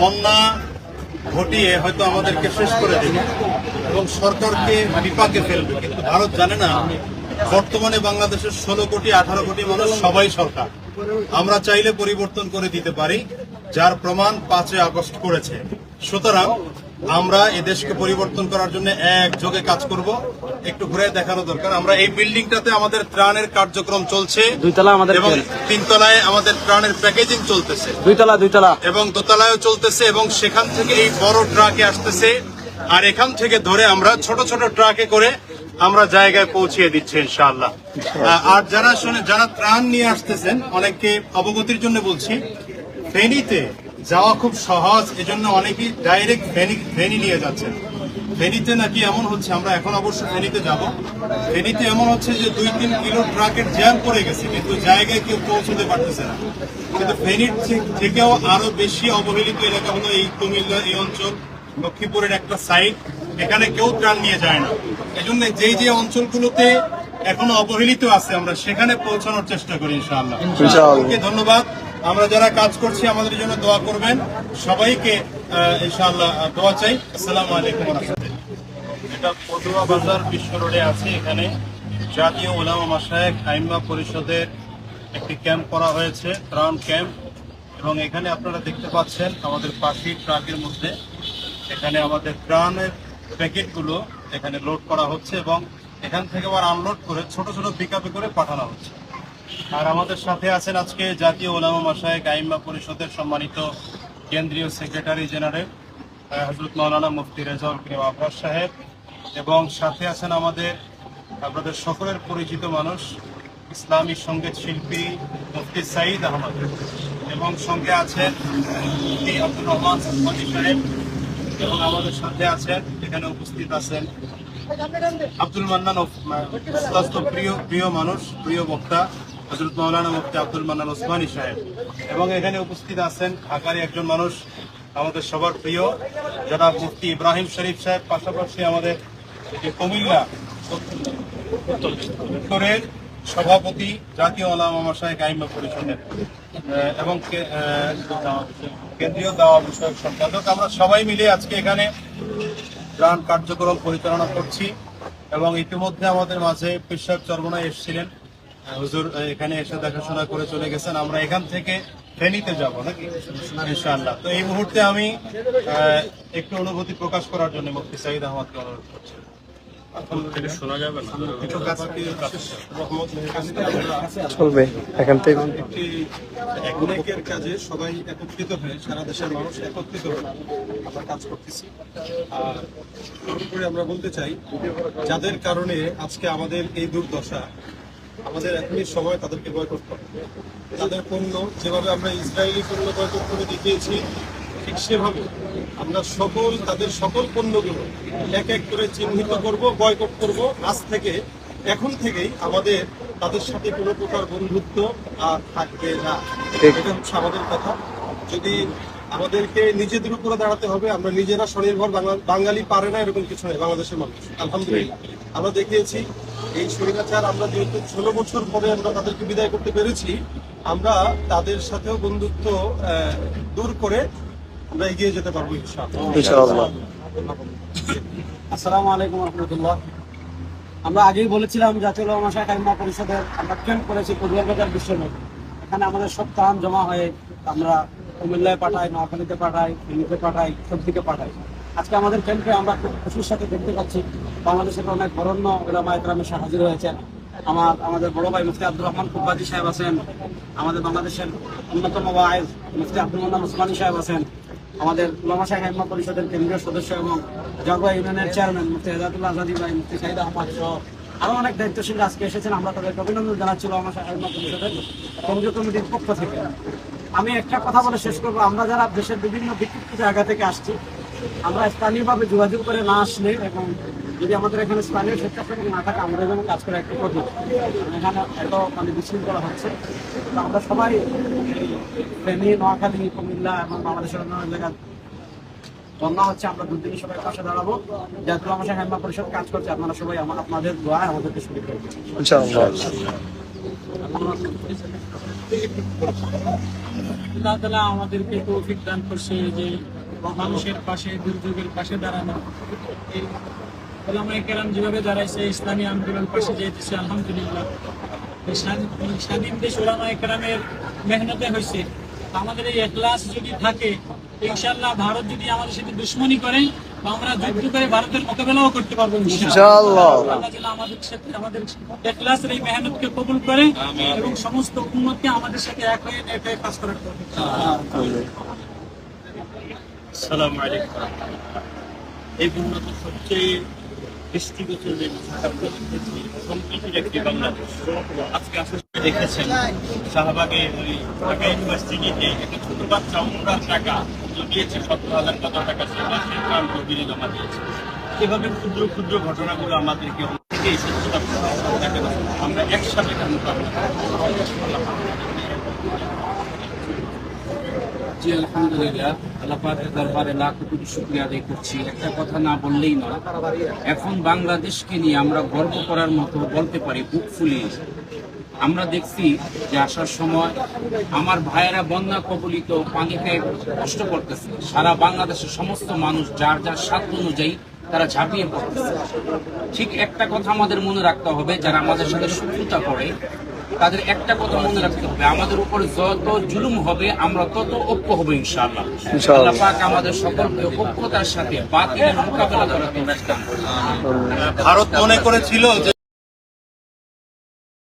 বন্যা ঘটিয়ে হয়তো আমাদেরকে শেষ করে দেবে এবং সরকারকে বিপাকে ফেলবে। কিন্তু ভারত জানে না, বর্তমানে বাংলাদেশের ষোলো কোটি, আঠারো কোটি মানুষ সবাই সরকার। আমরা চাইলে পরিবর্তন করে দিতে পারি, যার প্রমাণ পাঁচে আগস্ট করেছে। সুতরাং আমরা এই দেশকে পরিবর্তন করার জন্য একযোগে কাজ করব। একটু ঘুরে দেখানো দরকার। আমরা এই বিল্ডিংটাতে আমাদের ত্রাণের কার্যক্রম চলছে দুইতলা আমাদের এবং। তিনতলায় আমাদের ত্রাণের প্যাকেজিং চলতেছে। দুইতলা দুইতলা। এবং দোতলায়ও চলতেছে এবং সেখান থেকে এই বড় ট্রাকে আসতেছে। আর এখান থেকে ধরে আমরা ছোট ছোট ট্রাকে করে আমরা জায়গায় পৌঁছিয়ে দিচ্ছি ইনশাআল্লাহ। আর যারা শুনে যারা ত্রাণ নিয়ে আসতেছেন অনেককে অবগতির জন্য বলছি ফেনীতে যাওয়া খুব সহজ এজন্য অনেকেই ডাইরেক্ট ফেনী ফেনী নিয়ে যাচ্ছেন। ফেনীতে নাকি এমন হচ্ছে আমরা এখন অবশ্য ফেনীতে যাব। ফেনীতে এমন হচ্ছে যে দুই তিন কিলো ট্রাকের জ্যাম পড়ে গেছে কিন্তু জায়গায় কেউ পৌঁছতে পারতেছে না। কিন্তু ফেনীর থেকেও আরও বেশি অবহেলিত এলাকা হলো এই কুমিল্লা এই অঞ্চল লক্ষ্মীপুরের একটা সাইড এখানে কেউ ত্রাণ নিয়ে যায় না। এজন্য যেই যে অঞ্চলগুলোতে এখনও অবহেলিত আছে আমরা সেখানে পৌঁছানোর চেষ্টা করি ইনশাআল্লাহ। ধন্যবাদ। আমরা যারা কাজ করছি, আমাদের জন্য দোয়া করবেন। সবাইকে ইনশাআল্লাহ দোয়া চাই। আসসালামু আলাইকুম। এটা পটুয়া বাজার বিশ্ব রোডে আছে। এখানে জাতীয় ওলামা মাসায়েক আইম্মা পরিষদের একটি ক্যাম্প করা হয়েছে ত্রাণ ক্যাম্প। এবং এখানে আপনারা দেখতে পাচ্ছেন আমাদের পাশি ট্রাকের মধ্যে। এখানে আমাদের ত্রাণের প্যাকেটগুলো এখানে লোড করা হচ্ছে এবং এখান থেকে আবার আনলোড করে ছোট ছোট পিকআপে করে পাঠানো হচ্ছে। আর আমাদের সাথে আছেন আজকে জাতীয় ওলামা মাসায়েক আইম্মা পরিষদের সম্মানিত কেন্দ্রীয় সেক্রেটারি জেনারেল হজরত মৌলানা মুফতি রেজাউল করিম আফরাজ সাহেব এবং সাথে আছেন আমাদের, আপনাদের সকলের পরিচিত মানুষ, ইসলামী সংগীত শিল্পী মুফতি সাঈদ আহমদ এবং সঙ্গে আছেন মুফতি আব্দুর রহমান সাসমানি সাহেব এবং আমাদের সাথে আছেন, এখানে উপস্থিত আছেন আব্দুল মান্নান প্রিয় প্রিয় মানুষ, প্রিয় বক্তা হজরত মৌলানা মুফতি আব্দুল মান্নান ওসমানী সাহেব। এবং এখানে উপস্থিত আছেন ঢাকারই একজন মানুষ, আমাদের সবার প্রিয় যারা মুফতি ইব্রাহিম শরীফ সাহেব। পাশাপাশি আমাদের কুমিল্লা উত্তরের সভাপতি, জাতীয় আলামা মাসায় গাইমা পরিষদের এবং কেন্দ্রীয় দাওয়া বিষয়ক সম্পাদক। আমরা সবাই মিলে আজকে এখানে ত্রাণ কার্যক্রম পরিচালনা করছি এবং ইতিমধ্যে আমাদের মাঝে পেশাব চর্মনায় এসেছিলেন। হুজুর এখানে এসে দেখাশোনা করে চলে গেছেন। আমরা এখান থেকে ফেনীতে যাব নাকি? ইনশাআল্লাহ। তো এই মুহূর্তে আমি আহ, একটু অনুভূতি প্রকাশ করার জন্য মুফতি সাইদ আহমদকে অনুরোধ করছি। চলবে এখান থেকে। অনেকের কাজে সবাই একত্রিত হয়ে সারা দেশের মানুষ একত্রিত হয়ে আমরা কাজ করতেছি। আর আমরা বলতে চাই যাদের কারণে আজকে আমাদের এই দুর্দশা আমাদের এখনই সময়, তাদেরকে বয়কট করা তাদের পণ্য যেভাবে আমরা ইসরায়েলি পণ্য বয়কট করে দেখিয়েছি, ঠিক সেভাবে আমরা সকল, তাদের সকল পণ্যগুলো এক এক করে চিহ্নিত করব, বয়কট করব। আজ থেকে, এখন থেকেই আমাদের, তাদের সাথে কোনো প্রকার বন্ধুত্ব আর থাকবে না। এটা হচ্ছে আমাদের কথা। যদি আমাদেরকে নিজেদের উপরে দাঁড়াতে হবে, আমরা নিজেরা স্বনির্ভর বাঙালি পারে না, এরকম কিছু নেই, বাংলাদেশের মানুষ। আলহামদুলিল্লাহ। আমরা দেখিয়েছি এই স্বৈরাচার আমরা যেহেতু ষোলো বছর পরে আমরা তাদেরকে বিদায় করতে পেরেছি আমরা তাদের সাথেও বন্ধুত্ব দূর করে আমরা এগিয়ে যেতে পারব আসসালামু আলাইকুম রহমতুল্লাহ। আমরা আগেই বলেছিলাম জাতীয় শাহ কাইমা পরিষদের আমরা ক্যাম্প করেছি পদুয়ার বাজার বিশ্বরোড এখানে আমাদের সব ত্রাণ জমা হয়ে আমরা কুমিল্লায় পাঠাই নোয়াখালীতে পাঠাই ফেনীতে পাঠাই সব দিকে পাঠাই। আজকে আমাদের ক্যাম্পে আমরা খুব খুশির সাথে দেখতে পাচ্ছি বাংলাদেশের অনেক বরণ্য ওলামা একরাম হাজির হয়েছেন। আমার, আমাদের বড় ভাই মুফতি আব্দুর রহমান কুব্বাজি সাহেব আছেন। আমাদের বাংলাদেশের অন্যতম ওয়াইজ মুফতি আব্দুল মান্নান ওসমানী সাহেব আছেন। আমাদের উলামা শাহ হেম্মা পরিষদের কেন্দ্রীয় সদস্য এবং জাগুয়া ইউনিয়নের চেয়ারম্যান মুফতি হেদায়তুল্লাহ আজাদি ভাই, মুফতি সাইদ আহমদ সহ আরও অনেক দায়িত্বশীল আজকে এসেছেন। আমরা তাদেরকে অভিনন্দন জানাচ্ছি উলামা শাহ হেম্মা পরিষদের কেন্দ্রীয় কমিটির পক্ষ থেকে। আমি একটা কথা বলে শেষ করব। আমরা যারা দেশের বিভিন্ন বিক্ষিপ্ত জায়গা থেকে আসছি, আমরা স্থানীয়ভাবে যোগাযোগ করে না আসলে এবং যদি আমাদের এখানে স্থানীয় স্বেচ্ছাসেবক না থাকে আমরা যেমন কাজ করে একটু কঠিন। এখানে এত মানে বিশৃঙ্খলা হচ্ছে। তো আমরা সবাই এই ফেনী নোয়াখালী কুমিল্লা এবং বাংলাদেশের অন্যান্য জায়গা বন্যা হচ্ছে আমরা দুদিনই সবাই পাশে দাঁড়াবো। জাতীয় আমার হেম্মা পরিষদ কাজ করছে আপনারা সবাই আমার আপনাদের দোয়া আমাদেরকে সুবিধা আল্লাহ তালা আমাদেরকে তৌফিক দান করছে যে মানুষের পাশে দুর্যোগের পাশে দাঁড়ানো। এই ওলামায়ে কেরাম যেভাবে দাঁড়াইছে ইসলামী আন্দোলন পাশে যেতেছে আলহামদুলিল্লাহ। স্বাধীন- দেশ ওলামায়ে কেরামের মেহনতে হয়েছে আমাদের এই একলাস যদি থাকে ইনশাল্লাহ ভারত যদি আমাদের সাথে দুশ্মনী করে আমরা যুদ্ধ করে ভারতের মোকাবেলাও করতে পারব ইনশাআল্লাহ। আমাদের সাথে আমাদের একলাসের এই মেহনতকে কবুল করে এবং সমস্ত উন্মতকে আমাদের সাথে এক হয়ে এক হয়ে কাজ করার আসসালামু আলাইকুম। এই উন্নত সবচেয়ে শাহবাগে ইউনিভার্সিটিতে একটা ছোট বাচ্চা টাকা দিয়েছে হাজার টাকা জমা দিয়েছে এভাবে ক্ষুদ্র ক্ষুদ্র ঘটনাগুলো আমাদেরকে অনেকে এই সত্যতা আমরা একসাথে। আলহামদুলিল্লাহ দরবারে লাখ কোটি শুক্রিয়া আদায় করছি। একটা কথা না বললেই নয়, এখন বাংলাদেশকে নিয়ে আমরা গর্ব করার মতো বলতে পারি, বুক ফুলিয়ে। আমরা দেখছি যে আসার সময় আমার ভাইয়েরা বন্যা কবলিত পানিতে কষ্ট করতেছে। সারা বাংলাদেশের সমস্ত মানুষ যার যার সাধ্য অনুযায়ী তারা ঝাঁপিয়ে পড়তেছে। ঠিক একটা কথা আমাদের মনে রাখতে হবে, যারা আমাদের সাথে শত্রুতা করে তাদের একটা কথা মনে রাখতে হবে আমাদের উপর যত জুলুম হবে আমরা তত ঐক্য হবে ইনশাআল্লাহ আল্লাহ পাক আমাদের সকলকে ঐক্যতার সাথে বাতিলের মোকাবেলা করার তৌফিক দান করুন। ভারত মনে করেছিল যে